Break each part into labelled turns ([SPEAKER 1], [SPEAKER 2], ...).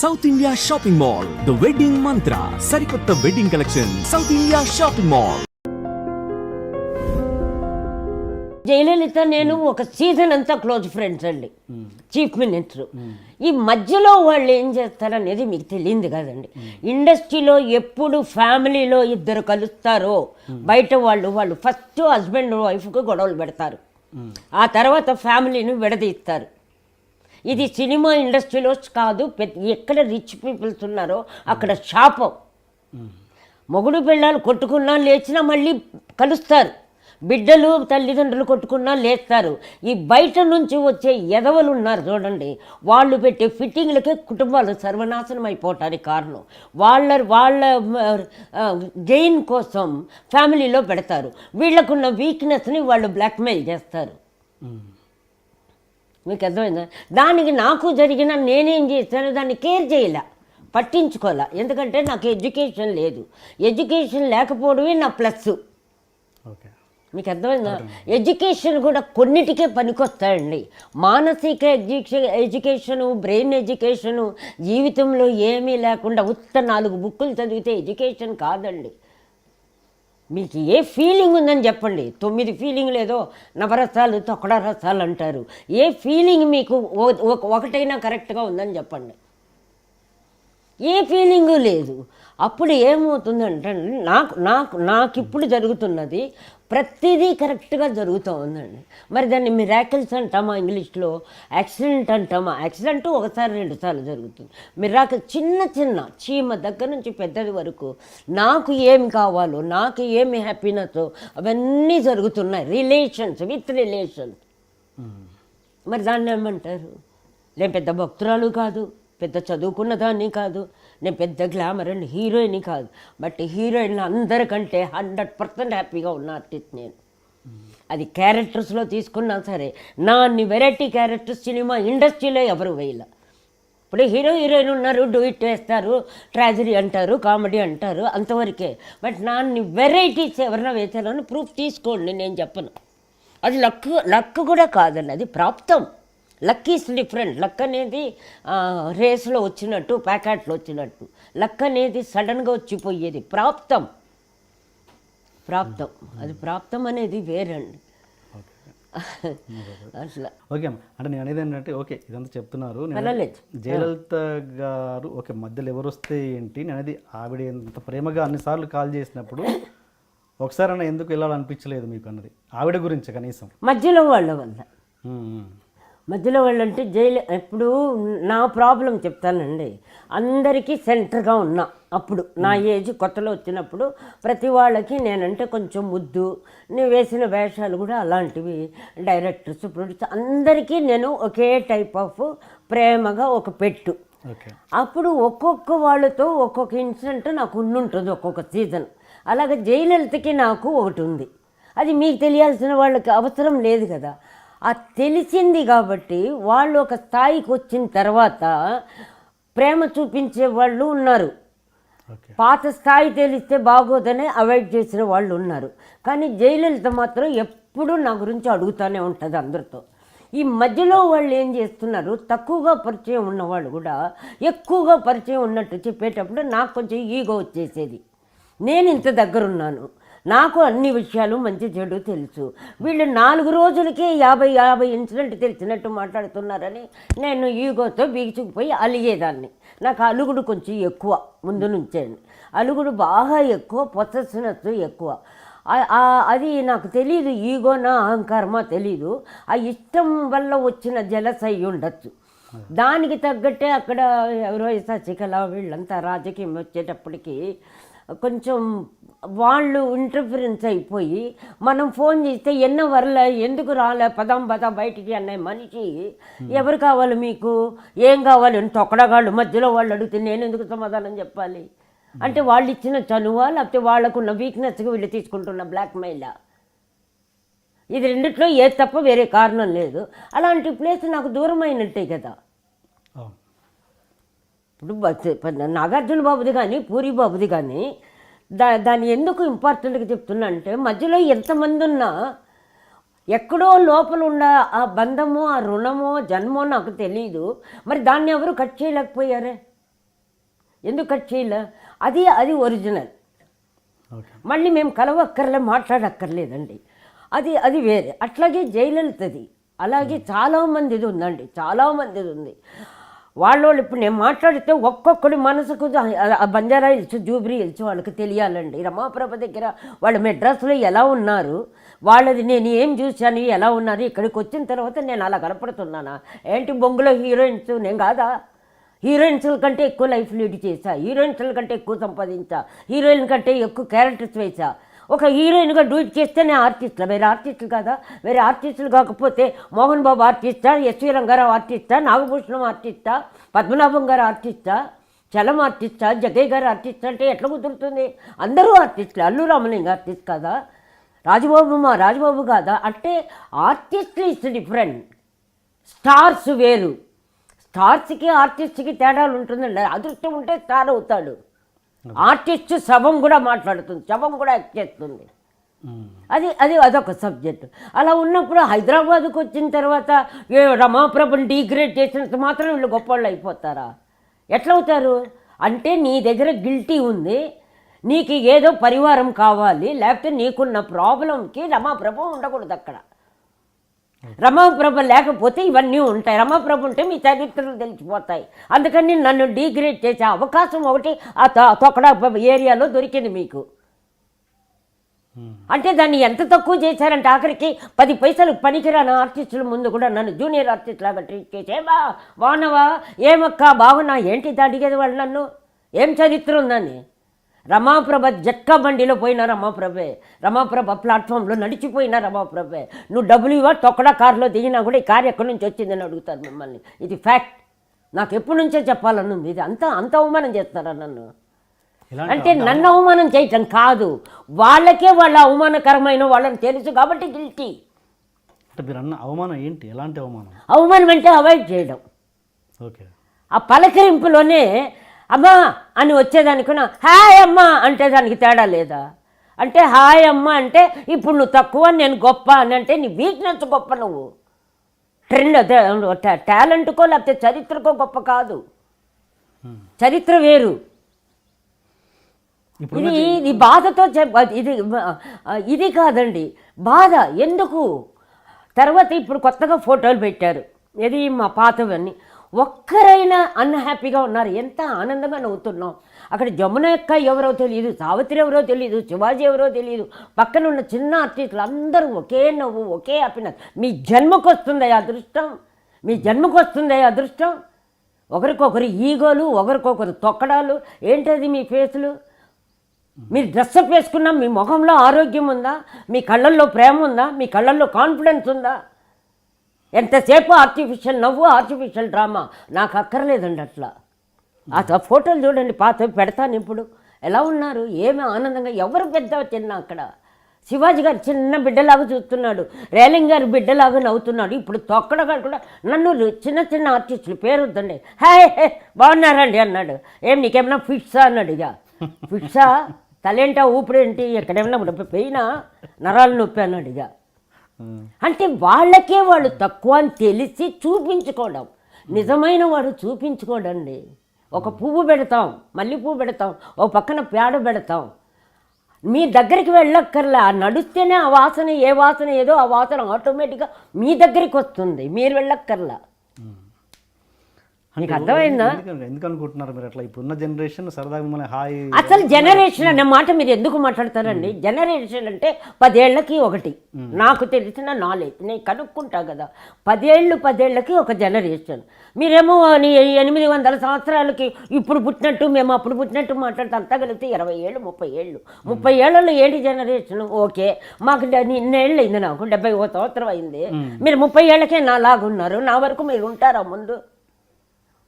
[SPEAKER 1] South India shopping mall the wedding Mantra సరికొత్త wedding collection south India shopping mall
[SPEAKER 2] Jayalalitha నేను ఒక season అంతా close friends అండి. Chief minister ఈ మధ్యలో వాళ్ళు ఏం చేస్తారనేది మీకు తెలియంది కదండి. ఇండస్ట్రీలో ఎప్పుడు ఫ్యామిలీలో ఇద్దరు కలుస్తారో బయట వాళ్ళు వాళ్ళు ఫస్ట్ హస్బెండ్ వైఫ్కి గొడవలు పెడతారు. ఆ తర్వాత ఫ్యామిలీని విడదీస్తారు. ఇది సినిమా ఇండస్ట్రీలో కాదు పెద్ద ఎక్కడ రిచ్ పీపుల్స్ ఉన్నారో అక్కడ శాపం మొగుడు పిల్లలు కొట్టుకున్నా లేచినా మళ్ళీ కలుస్తారు. బిడ్డలు తల్లిదండ్రులు కొట్టుకున్నా లేస్తారు. ఈ బయట నుంచి వచ్చే ఎదవలు ఉన్నారు చూడండి. వాళ్ళు పెట్టే ఫిట్టింగ్లకే కుటుంబాలు సర్వనాశనం అయిపోవటానికి కారణం. వాళ్ళ వాళ్ళ గెయిన్ కోసం ఫ్యామిలీలో పెడతారు. వీళ్ళకున్న వీక్నెస్ని వాళ్ళు బ్లాక్మెయిల్ చేస్తారు. మీకు అర్థమైందా? దానికి నాకు జరిగిన నేనేం చేశాను దాన్ని కేర్ చేయలే పట్టించుకోలే ఎందుకంటే నాకు ఎడ్యుకేషన్ లేదు. ఎడ్యుకేషన్ లేకపోవడమే నా ప్లస్.
[SPEAKER 3] ఓకే.
[SPEAKER 2] మీకు అర్థమైందా? ఎడ్యుకేషన్ కూడా కొన్నిటికే పనికొస్తాయండి. మానసిక ఎడ్యుకేషన్ ఎడ్యుకేషను బ్రెయిన్ ఎడ్యుకేషను జీవితంలో ఏమీ లేకుండా ఉత్త నాలుగు బుక్కులు చదివితే ఎడ్యుకేషన్ కాదండి. మీకు ఏ ఫీలింగ్ ఉందని చెప్పండి. తొమ్మిది ఫీలింగ్ లేదో నవరసాలు తొక్కడ రసాలు అంటారు. ఏ ఫీలింగ్ మీకు ఓ- ఒక- ఒకటైనా కరెక్ట్గా ఉందని చెప్పండి. ఏ ఫీలింగు లేదు. అప్పుడు ఏమవుతుందంటే నాకు నాకు నాకు ఇప్పుడు జరుగుతున్నది ప్రతిదీ కరెక్ట్గా జరుగుతూ ఉందండి. మరి దాన్ని మిరాకిల్స్ అంటామా ఇంగ్లీష్లో? యాక్సిడెంట్ అంటామా? యాక్సిడెంట్ ఒకసారి రెండు సార్లు జరుగుతుంది. మిరాకిల్ చిన్న చిన్న చీమ దగ్గర నుంచి పెద్దది వరకు నాకు ఏమి కావాలో నాకు ఏమి హ్యాపీనెస్ అవన్నీ జరుగుతున్నాయి. Relations with relations. మరి దాన్ని ఏమంటారు? నేను పెద్ద భక్తురాలు కాదు. పెద్ద చదువుకున్న దాన్ని కాదు నేను పెద్ద గ్లామర్ అండ్ హీరోయిన్ కాదు. బట్ హీరోయిన్ అందరికంటే హండ్రెడ్ పర్సెంట్ హ్యాపీగా ఉన్న ఆర్టిస్ట్ నేను. అది క్యారెక్టర్స్లో తీసుకున్నా సరే నా అన్ని వెరైటీ క్యారెక్టర్స్ సినిమా ఇండస్ట్రీలో ఎవరు వేయలే. ఇప్పుడు హీరో హీరోయిన్ ఉన్నారు డూయిట్ వేస్తారు ట్రాజడీ అంటారు కామెడీ అంటారు అంతవరకే. బట్ నా అన్ని వెరైటీస్ ఎవరైనా వేశారని ప్రూఫ్ తీసుకోండి నేను చెప్పను. అది లక్ లక్ కూడా కాదండి అది ప్రాప్తం. లక్ ఈస్ డిఫరెంట్ లక్ అనేది రేసులో వచ్చినట్టు ప్యాకెట్లో వచ్చినట్టు. లక్ అనేది సడన్గా వచ్చిపోయేది. ప్రాప్తం. ప్రాప్తం. అది ప్రాప్తం అనేది వేరండి అట్లా
[SPEAKER 3] ఓకే అంటే నేను అనేది ఏంటంటే ఓకే ఇదంతా చెప్తున్నారు. జయలలిత గారు ఓకే మధ్యలో ఎవరు వస్తే ఏంటి నేను అనేది ఆవిడ ఎంత ప్రేమగా అన్నిసార్లు కాల్ చేసినప్పుడు ఒకసారి అన్న ఎందుకు వెళ్ళాలనిపించలేదు మీకు అన్నది? ఆవిడ గురించి కనీసం.
[SPEAKER 2] మధ్యలో వాళ్ళ వల్ల.
[SPEAKER 3] ఉమ్, ఉమ్.
[SPEAKER 2] మధ్యలో వాళ్ళంటే జైలు ఇప్పుడు నా ప్రాబ్లం చెప్తానండి. అందరికీ సెంటర్గా ఉన్నా. అప్పుడు నా ఏజ్ కొత్తలో వచ్చినప్పుడు ప్రతి వాళ్ళకి నేనంటే కొంచెం ముద్దు నేను వేసిన వేషాలు కూడా అలాంటివి. డైరెక్టర్స్ ప్రొడ్యూసర్ అందరికీ నేను ఒకే టైప్ ఆఫ్ ప్రేమగా ఒక పెట్టు. అప్పుడు ఒక్కొక్క వాళ్ళతో ఒక్కొక్క ఇన్సిడెంట్ నాకు ఉండుంటుంది ఒక్కొక్క సీజన్. అలాగే జయలలితకి నాకు ఒకటి ఉంది. అది మీకు తెలియాల్సిన వాళ్ళకి అవసరం లేదు కదా. ఆ తెలిసింది కాబట్టి వాళ్ళు ఒక స్థాయికి వచ్చిన తర్వాత ప్రేమ చూపించే వాళ్ళు ఉన్నారు. పాత స్థాయి తెలిస్తే బాగోదని అవాయిడ్ చేసిన వాళ్ళు ఉన్నారు. కానీ జయలలిత మాత్రం ఎప్పుడూ నా గురించి అడుగుతూనే ఉంటుంది అందరితో. ఈ మధ్యలో వాళ్ళు ఏం చేస్తున్నారు? తక్కువగా పరిచయం ఉన్నవాళ్ళు కూడా ఎక్కువగా పరిచయం ఉన్నట్టు చెప్పేటప్పుడు నాకు కొంచెం ఈగో వచ్చేసేది. నేను ఇంత దగ్గరున్నాను. నాకు అన్ని విషయాలు మంచి చెడు తెలుసు. వీళ్ళు నాలుగు రోజులకే యాభై యాభై ఇన్సిడెంట్ తెలిసినట్టు మాట్లాడుతున్నారని నేను ఈగోతో బీచుకుపోయి అలిగేదాన్ని. నాకు అలుగుడు కొంచెం ఎక్కువ ముందు నుంచే. అలుగుడు బాగా ఎక్కువ పొసెసినెస్ ఎక్కువ. అది నాకు తెలియదు ఈగోనా అహంకారమా తెలీదు. ఆ ఇష్టం వల్ల వచ్చిన జలస అయి ఉండొచ్చు. దానికి తగ్గట్టే అక్కడ ఎవరో శశికళ వీళ్ళంతా రాజకీయం వచ్చేటప్పటికి కొంచెం వాళ్ళు ఇంటర్ఫిరెన్స్ అయిపోయి మనం ఫోన్ చేస్తే ఎన్న వరలే ఎందుకు రాలే పదం పద బయటికి అనే మనిషి ఎవరు కావాలి మీకు? ఏం కావాలి? అని తొక్కడగాళ్ళు మధ్యలో వాళ్ళు అడిగితే నేను ఎందుకు సమాధానం చెప్పాలి? అంటే వాళ్ళు ఇచ్చిన చనువా? లేకపోతే వాళ్ళకున్న వీక్నెస్గా వీళ్ళు తీసుకుంటున్న బ్లాక్ మెయిలా ఇది రెండిట్లో ఏ తప్ప వేరే కారణం లేదు. అలాంటి ప్లేస్ నాకు దూరం అయినట్టే కదా. ఇప్పుడు నాగార్జున బాబుది కానీ పూరి బాబుది కానీ దా దాన్ని ఎందుకు ఇంపార్టెంట్గా చెప్తున్నా అంటే మధ్యలో ఎంతమంది ఉన్నా ఎక్కడో లోపల ఉన్న ఆ బంధమో ఆ రుణమో జన్మో నాకు తెలియదు మరి దాన్ని ఎవరు కట్ చేయలేకపోయారే? ఎందుకు కట్ చేయలే? అది అది ఒరిజినల్. మళ్ళీ మేము కలవక్కర్లే మాట్లాడక్కర్లేదండి. అది అది వేరే. అట్లాగే జయలలితది. అలాగే చాలామందిది ఉందండి. చాలామందిది ఉంది. వాళ్ళ వాళ్ళు ఇప్పుడు నేను మాట్లాడితే ఒక్కొక్కడి మనసుకు బంజారా హిల్స్ జూబ్రీ హిల్స్ వాళ్ళకి తెలియాలండి. రమాప్రభ దగ్గర వాళ్ళు మెడ్రాస్లో ఎలా ఉన్నారు వాళ్ళది నేను ఏం చూశాను ఎలా ఉన్నారు ఇక్కడికి వచ్చిన తర్వాత నేను అలా కనపడుతున్నానా? ఏంటి బొంగులో హీరోయిన్స్? నేను కాదా? హీరోయిన్స్ల కంటే ఎక్కువ లైఫ్ లీడ్ చేశా హీరోయిన్స్ల కంటే ఎక్కువ సంపాదించా హీరోయిన్ కంటే ఎక్కువ క్యారెక్టర్స్ వేసా ఒక హీరోయిన్గా డూట్ చేస్తేనే ఆర్టిస్టులు? వేరే ఆర్టిస్టులు కాదా? వేరే ఆర్టిస్టులు కాకపోతే మోహన్ బాబు ఆర్టిస్టా? ఎస్వి రంగారావు ఆర్టిస్టా? నాగభూషణం ఆర్టిస్టా? పద్మనాభం గారు ఆర్టిస్టా? చలం ఆర్టిస్టా? జగయ్య గారు ఆర్టిస్ట్? అంటే ఎట్లా కుదురుతుంది? అందరూ ఆర్టిస్టులు. అల్లు రామలింగ ఆర్టిస్ట్ కాదా? రాజబాబు మా రాజబాబు కాదా? అంటే ఆర్టిస్ట్ ఇస్ డిఫరెంట్. స్టార్స్ వేరు. స్టార్స్కి ఆర్టిస్ట్కి తేడాలు ఉంటుందండి అదృష్టం ఉంటే స్టార్ అవుతాడు. ఆర్టిస్ట్ శవం కూడా మాట్లాడుతుంది శవం కూడా యాక్ట్ చేస్తుంది. అది అది అదొక సబ్జెక్ట్. అలా ఉన్నప్పుడు హైదరాబాద్కు వచ్చిన తర్వాత ఏ రమాప్రభుని డిగ్రేడ్ చేసినంత మాత్రం వీళ్ళు గొప్పవాళ్ళు అయిపోతారా? ఎట్లా అవుతారు అంటే నీ దగ్గర గిల్టీ ఉంది నీకు ఏదో పరివారం కావాలి లేకపోతే నీకున్న ప్రాబ్లంకి రమాప్రభ ఉండకూడదు అక్కడ. రమాప్రభ లేకపోతే ఇవన్నీ ఉంటాయి. రమాప్రభ ఉంటే మీ చరిత్రలు తెలిసిపోతాయి. అందుకని నన్ను డిగ్రేడ్ చేసే అవకాశం ఒకటి ఆ తొక్కడ ఏరియాలో దొరికింది మీకు.
[SPEAKER 3] ఉమ్.
[SPEAKER 2] అంటే దాన్ని ఎంత తక్కువ చేశారంటే ఆఖరికి పది పైసలు పనికిరాని ఆర్టిస్టుల ముందు కూడా నన్ను జూనియర్ ఆర్టిస్ట్ లాగా ట్రీట్ చేసి ఏమా బాగున్నావా? ఏమక్క బాగున్నా? ఏంటి అడిగేది వాళ్ళు నన్ను. ఏం చరిత్ర ఉందని రమాప్రభ జట్కా బండిలో పోయిన రమాప్రభే రమాప్రభ ప్లాట్ఫామ్లో నడిచిపోయిన రమాప్రభే. నువ్వు డబ్బులు ఇవ్వ తొక్కడా కారులో దిగినా కూడా ఈ కారు ఎక్కడి నుంచి వచ్చిందని అడుగుతారు మిమ్మల్ని. ఇది ఫ్యాక్ట్. నాకు ఎప్పటి నుంచో చెప్పాలని ఉంది ఇది అంత అంత అవమానం చేస్తారా నన్ను? అంటే నన్ను అవమానం. చేయటం కాదు. వాళ్ళకే వాళ్ళ అవమానకరమైన వాళ్ళని తెలుసు కాబట్టి గిల్టీ
[SPEAKER 3] అంటే మీరు అన్న అవమానం ఏంటి? ఎలాంటి అవమానం?
[SPEAKER 2] అవమానం అంటే అవాయిడ్ చేయడం.
[SPEAKER 3] ఓకే.
[SPEAKER 2] ఆ పలకరింపులోనే అమ్మా అని వచ్చేదానికన్నా హాయ్ అమ్మా అంటే దానికి తేడా లేదా? అంటే హాయ్ అమ్మ అంటే ఇప్పుడు నువ్వు తక్కువ నేను గొప్ప అని అంటే నీ వీక్నెస్ గొప్ప నువ్వు. ట్రెండ్ అదే టాలెంట్కో లేకపోతే చరిత్రకో గొప్ప కాదు. చరిత్ర వేరు. ఇది ఇది బాధతో ఇది ఇది కాదండి. బాధ. ఎందుకు? తర్వాత ఇప్పుడు కొత్తగా ఫోటోలు పెట్టారు. ఇది మా పాతవన్నీ. ఒక్కరైనా అన్హ్యాపీగా ఉన్నారు. ఎంత ఆనందంగా నవ్వుతున్నాం. అక్కడ జమున యొక్క ఎవరో తెలియదు సావిత్రి ఎవరో తెలియదు శివాజీ ఎవరో తెలియదు పక్కన ఉన్న చిన్న ఆర్టిస్టులు అందరూ ఒకే నవ్వు ఒకే హ్యాపీనెస్ మీ జన్మకు వస్తుంది అదృష్టం. మీ జన్మకు వస్తుంది అదృష్టం. ఒకరికొకరు ఈగోలు ఒకరికొకరు తొక్కడాలు. ఏంటది మీ ఫేసులు? మీరు డ్రెస్అప్ వేసుకున్నా మీ ముఖంలో ఆరోగ్యం ఉందా? మీ కళ్ళల్లో ప్రేమ ఉందా? మీ కళ్ళల్లో కాన్ఫిడెన్స్ ఉందా? ఎంతసేపు ఆర్టిఫిషియల్ నవ్వు ఆర్టిఫిషియల్ డ్రామా నాకు అక్కర్లేదండి అట్లా. ఆ ఫోటోలు చూడండి పాత పెడతాను ఇప్పుడు. ఎలా ఉన్నారు? ఏమి ఆనందంగా ఎవరు పెద్ద చిన్న అక్కడ? శివాజీ గారు చిన్న బిడ్డలాగా చూస్తున్నాడు. రేలింగ్ గారు బిడ్డలాగా నవ్వుతున్నాడు. ఇప్పుడు తొక్కడ గారు కూడా నన్ను చిన్న చిన్న ఆర్టిస్టులు పేరు వద్దండి. హాయ్ హే బాగున్నారండి అన్నాడు. ఏం నీకేమన్నా ఫిట్సా అన్నాడు ఇక. ఫిట్సా? తలేంటా ఊపిడేంటి ఎక్కడేమన్నా పెయినా? నరాలు నొప్పి అన్నాడు ఇక. అంటే వాళ్ళకే వాళ్ళు తక్కువ అని తెలిసి చూపించుకోవడం. నిజమైన వాడు చూపించుకోడండి. ఒక పువ్వు పెడతాం మళ్ళీ పువ్వు పెడతాం ఓ పక్కన పేడ పెడతాం. మీ దగ్గరికి వెళ్ళక్కర్లా నడుస్తేనే ఆ వాసన ఏ వాసన ఏదో ఆ వాసన ఆటోమేటిక్గా మీ దగ్గరికి వస్తుంది మీరు వెళ్ళక్కర్లా. నీకు అర్థమైందా?
[SPEAKER 3] ఎందుకు- అనుకుంటున్నారు మీరు అట్లా? ఇప్పుడున్న జనరేషన్ సరదాగా మిమ్మల్ని హాయ్
[SPEAKER 2] అసలు జనరేషన్ అనే మాట మీరు ఎందుకు మాట్లాడతారండి? జనరేషన్ అంటే పదేళ్ళకి ఒకటి. నాకు తెలిసిన నాలెడ్జ్ నేను కనుక్కుంటా కదా. పదేళ్ళు పదేళ్ళకి ఒక జనరేషన్ మీరేమో ఎనిమిది వందల సంవత్సరాలకి ఇప్పుడు పుట్టినట్టు మేము అప్పుడు పుట్టినట్టు మాట్లాడితే అంతా కలిపితే ఇరవై ఏళ్ళు ముప్పై ఏళ్ళు. ముప్పై ఏళ్ళలో ఏంటి జనరేషన్ ఓకే. మాకు ఇన్నేళ్ళు అయింది నాకు. డెబ్బై ఓ సంవత్సరం అయింది. మీరు ముప్పై ఏళ్ళకే నా లాగున్నారు నా వరకు మీరు ఉంటారా ముందు?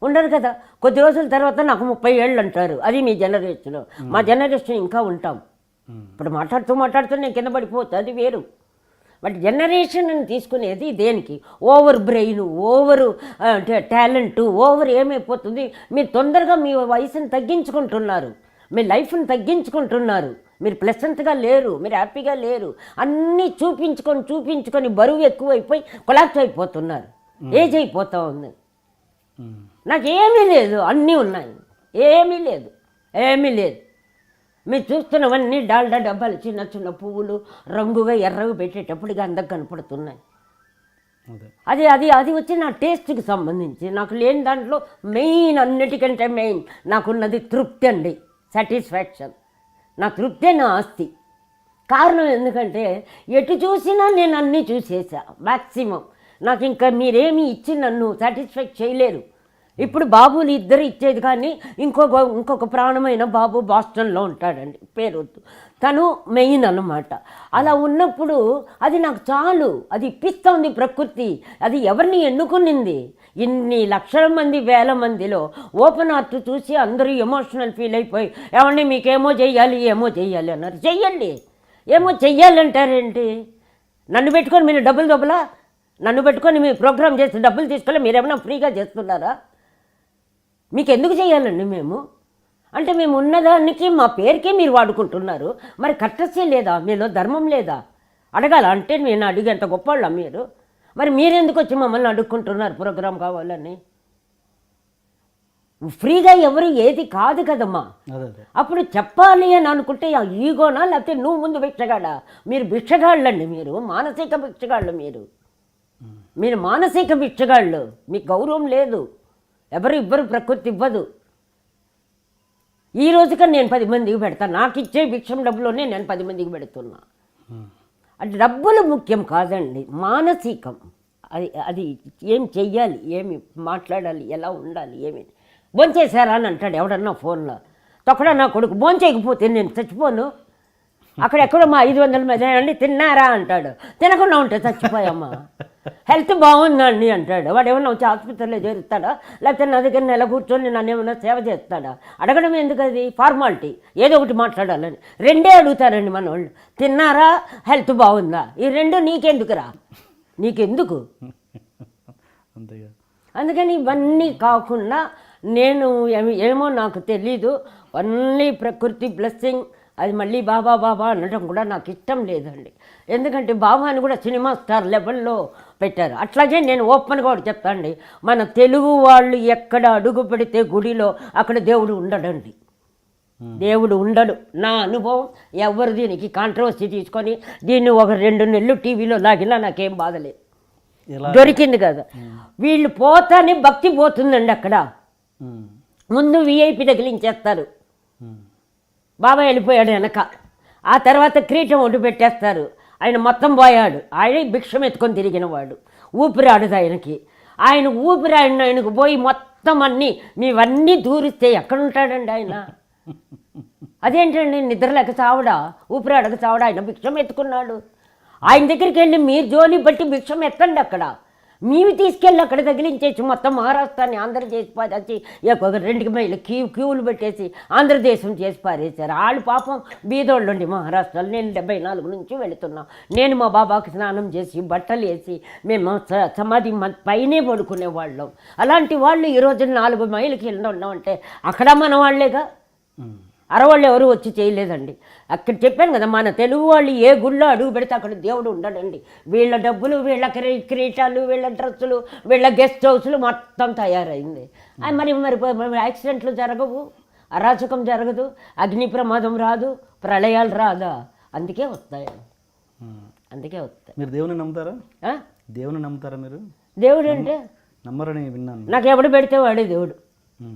[SPEAKER 2] ఉండరు కదా. కొద్ది రోజుల తర్వాత నాకు ముప్పై ఏళ్ళు అంటారు. అది మీ జనరేషన్. మా జనరేషన్ ఇంకా ఉంటాం. ఇప్పుడు మాట్లాడుతూ మాట్లాడుతూ నేను కింద పడిపోతుంది అది వేరు. బట్ జనరేషన్ అని తీసుకునేది దేనికి? Over brain over talent over ఏమైపోతుంది? మీరు తొందరగా మీ వయసుని తగ్గించుకుంటున్నారు. మీ లైఫ్ని తగ్గించుకుంటున్నారు. మీరు ప్లెసెంట్గా లేరు మీరు హ్యాపీగా లేరు. అన్నీ చూపించుకొని చూపించుకొని బరువు ఎక్కువైపోయి కొలాప్స్ అయిపోతున్నారు. ఏజ్ అయిపోతూ ఉంది. నాకేమీ లేదు అన్నీ ఉన్నాయి. ఏమీ లేదు ఏమీ లేదు. మీరు చూస్తున్నవన్నీ డాల్డా డబ్బాలు చిన్న చిన్న పువ్వులు రంగుగా ఎర్రగా పెట్టేటప్పుడు అందరికి కనపడుతున్నాయి.
[SPEAKER 3] అదే.
[SPEAKER 2] అది అది అది వచ్చి నా టేస్ట్కి సంబంధించి నాకు లేని దాంట్లో మెయిన్ అన్నిటికంటే మెయిన్ నాకున్నది తృప్తి అండి సాటిస్ఫాక్షన్. నా తృప్తే నా ఆస్తి. కారణం ఎందుకంటే ఎటు చూసినా నేను అన్నీ చూసేసా మ్యాక్సిమం నాకు ఇంకా మీరేమీ ఇచ్చి నన్ను సాటిస్ఫై చేయలేరు. ఇప్పుడు బాబులు ఇద్దరు ఇచ్చేది కానీ ఇంకొక ఇంకొక ప్రాణమైన బాబు బాస్టన్లో ఉంటాడండి. పేరొద్దు. తను మెయిన్ అన్నమాట. అలా ఉన్నప్పుడు అది నాకు చాలు. అది ఇప్పిస్తోంది ప్రకృతి. అది ఎవరిని ఎన్నుకునింది? ఇన్ని లక్షల మంది వేల మందిలో ఓపెన్ ఆర్ట్ చూసి అందరూ ఎమోషనల్ ఫీల్ అయిపోయి ఏమండి మీకేమో చెయ్యాలి ఏమో చెయ్యాలి అన్నారు. చెయ్యండి. ఏమో చెయ్యాలంటారేంటి? నన్ను పెట్టుకొని మీరు డబ్బులు డబ్బులా నన్ను పెట్టుకొని మీ ప్రోగ్రామ్ చేసి డబ్బులు తీసుకెళ్ళి మీరేమైనా ఫ్రీగా చేస్తున్నారా? మీకు ఎందుకు చేయాలండి మేము? అంటే మేము ఉన్నదానికి మా పేరుకే మీరు వాడుకుంటున్నారు. మరి కట్టసే లేదా? మీలో ధర్మం లేదా? అడగాల? అంటే నేను అడిగేంత గొప్పవాళ్ళ మీరు? మరి మీరెందుకు వచ్చి మమ్మల్ని అడుక్కుంటున్నారు ప్రోగ్రాం కావాలని? ఫ్రీగా ఎవరు ఏది కాదు కదమ్మా. అప్పుడు చెప్పాలి అని అనుకుంటే ఈగోనా లేకపోతే నువ్వు ముందు భిక్షగాడా? మీరు భిక్షగాళ్ళండి మీరు మానసిక భిక్షగాళ్ళు మీరు. మీరు మానసిక భిక్షగాళ్ళు. మీకు గౌరవం లేదు. ఎవరు ఇవ్వరు ప్రకృతి ఇవ్వదు. ఈ రోజుగా నేను పది మందికి పెడతాను నాకు ఇచ్చే భిక్షం డబ్బులోనే నేను పది మందికి పెడుతున్నా. అది డబ్బులు ముఖ్యం కాదండి మానసికం. అది అది ఏం చెయ్యాలి ఏమి మాట్లాడాలి ఎలా ఉండాలి ఏమి. భోంచేశారా అని అంటాడు ఎవడన్నా ఫోన్లో. తొక్కడా నా కొడుకు భోంచేయకపోతే నేను చచ్చిపోను. అక్కడెక్కడో మా ఐదు వందల మీద అండి తిన్నారా? అంటాడు. తినకుండా ఉంటే చచ్చిపోయామ్మా హెల్త్ బాగుందండి అంటాడు. వాడు ఏమన్నా వచ్చి ఆసుపత్రిలో చేరుతాడా లేకపోతే నా దగ్గర నెల కూర్చొని నన్ను ఏమన్నా సేవ చేస్తాడా? అడగడం ఎందుకు అది? ఫార్మాలిటీ. ఏదో ఒకటి మాట్లాడాలని. రెండే అడుగుతారండి మన వాళ్ళు తిన్నారా? హెల్త్ బాగుందా? ఈ రెండు నీకెందుకురా? నీకెందుకు? అందుకని ఇవన్నీ కాకుండా నేను ఏమి- ఏమో నాకు తెలీదు. ఓన్లీ ప్రకృతి బ్లెస్సింగ్ అది మళ్ళీ బాబా బాబా అనడం కూడా నాకు ఇష్టం లేదండి. ఎందుకంటే బాబాని కూడా సినిమా స్టార్ లెవెల్లో పెట్టారు. అట్లాగే నేను ఓపెన్గా ఒకటి చెప్తాండి మన తెలుగు వాళ్ళు ఎక్కడ అడుగు పెడితే గుడిలో అక్కడ దేవుడు ఉండడండి. దేవుడు ఉండడు. నా అనుభవం ఎవరు దీనికి కాంట్రవర్సీ తీసుకొని దీన్ని ఒక రెండు నెలలు టీవీలో లాగినా నాకేం బాధలేదు దొరికింది కదా. వీళ్ళు పోతానే భక్తి పోతుందండి అక్కడ. ముందు విఐపి తగిలించేస్తారు. బాబాయ్ వెళ్ళిపోయాడు వెనక. ఆ తర్వాత కిరీటం ఒడ్డు పెట్టేస్తారు. ఆయన మొత్తం పోయాడు. ఆయన భిక్షం ఎత్తుకొని తిరిగిన వాడు ఊపిరాడదు ఆయనకి. ఆయన ఊపిరి ఆయన ఆయనకు పోయి మొత్తం అన్నీ మీవన్నీ దూరిస్తే ఎక్కడుంటాడండి ఆయన? అదేంటండి? నిద్రలేక చావడా? ఊపిరాడక చావడా? ఆయన భిక్షం ఎత్తుకున్నాడు. ఆయన దగ్గరికి వెళ్ళి మీరు జోలి బట్టి భిక్షం ఎత్తండి అక్కడ. మేము తీసుకెళ్ళి అక్కడ తగిలించేసి మొత్తం మహారాష్ట్రాన్ని ఆంధ్రదేశ్ పారేసి ఒక రెండు మైళ్ళు క్యూ క్యూలు పెట్టేసి ఆంధ్రదేశం చేసి పారేశారు. వాళ్ళు పాపం బీదోళ్ళండి మహారాష్ట్రలో. నేను డెబ్బై నాలుగు నుంచి వెళుతున్నాం. నేను మా బాబాకి స్నానం చేసి బట్టలు వేసి మేము స- సమాధి పైనే పడుకునే వాళ్ళం. అలాంటి వాళ్ళు ఈరోజు నాలుగు మైళ్ళకి వెళ్ళి ఉన్నామంటే అక్కడ మన వాళ్ళేగా? అరవాళ్ళు ఎవరు వచ్చి చేయలేదండి. అక్కడ చెప్పాను కదా మన తెలుగు వాళ్ళు ఏ గుళ్ళో అడుగు పెడితే అక్కడ దేవుడు ఉండడండి. వీళ్ళ డబ్బులు వీళ్ళ కిరీ- కిరీటాలు వీళ్ళ డ్రెస్సులు వీళ్ళ గెస్ట్ హౌస్లు మొత్తం తయారైంది. మరి మరి యాక్సిడెంట్లు జరగవు అరాచకం జరగదు అగ్ని ప్రమాదం రాదు ప్రళయాలు రాదా? అందుకే వస్తాయి. అందుకే వస్తాయి.
[SPEAKER 3] మీరు దేవుని నమ్ముతారా? దేవుని నమ్ముతారా మీరు?
[SPEAKER 2] దేవుడు అంటే?
[SPEAKER 3] నమ్మరని విన్నాను.
[SPEAKER 2] నాకు ఎవడు పెడితే వాడే దేవుడు.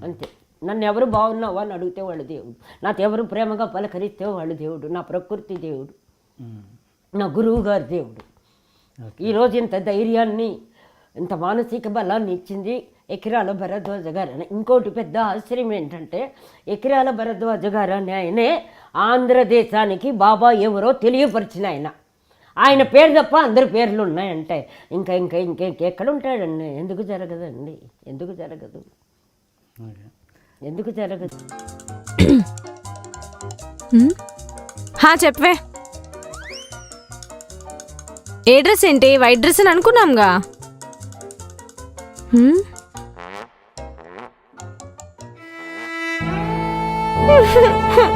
[SPEAKER 2] అంతే. నన్ను ఎవరు బాగున్నావా అని అడిగితే వాడు దేవుడు. నాకు ఎవరు ప్రేమగా పలకరిస్తే వాడు దేవుడు. నా ప్రకృతి దేవుడు. నా గురువు గారి దేవుడు. ఈరోజు ఇంత ధైర్యాన్ని ఇంత మానసిక బలాన్ని ఇచ్చింది ఎకిరాల భరద్వాజ గారు అని. ఇంకోటి పెద్ద ఆశ్చర్యం ఏంటంటే ఎకిరాల భరద్వాజ గారు అని ఆయనే ఆంధ్రదేశానికి బాబా ఎవరో తెలియపరిచిన ఆయన. ఆయన పేరు తప్ప అందరి పేర్లు ఉన్నాయంటే ఇంకా ఇంకా ఇంకా ఇంకెక్కడ ఉంటాడండి ఎందుకు జరగదండి? ఎందుకు జరగదు? ఎందుకు జరగదు?
[SPEAKER 4] హా చెప్పవే ఏ డ్రెస్ ఏంటి వైట్ డ్రెస్ అని అనుకున్నాంగా హ్మ్?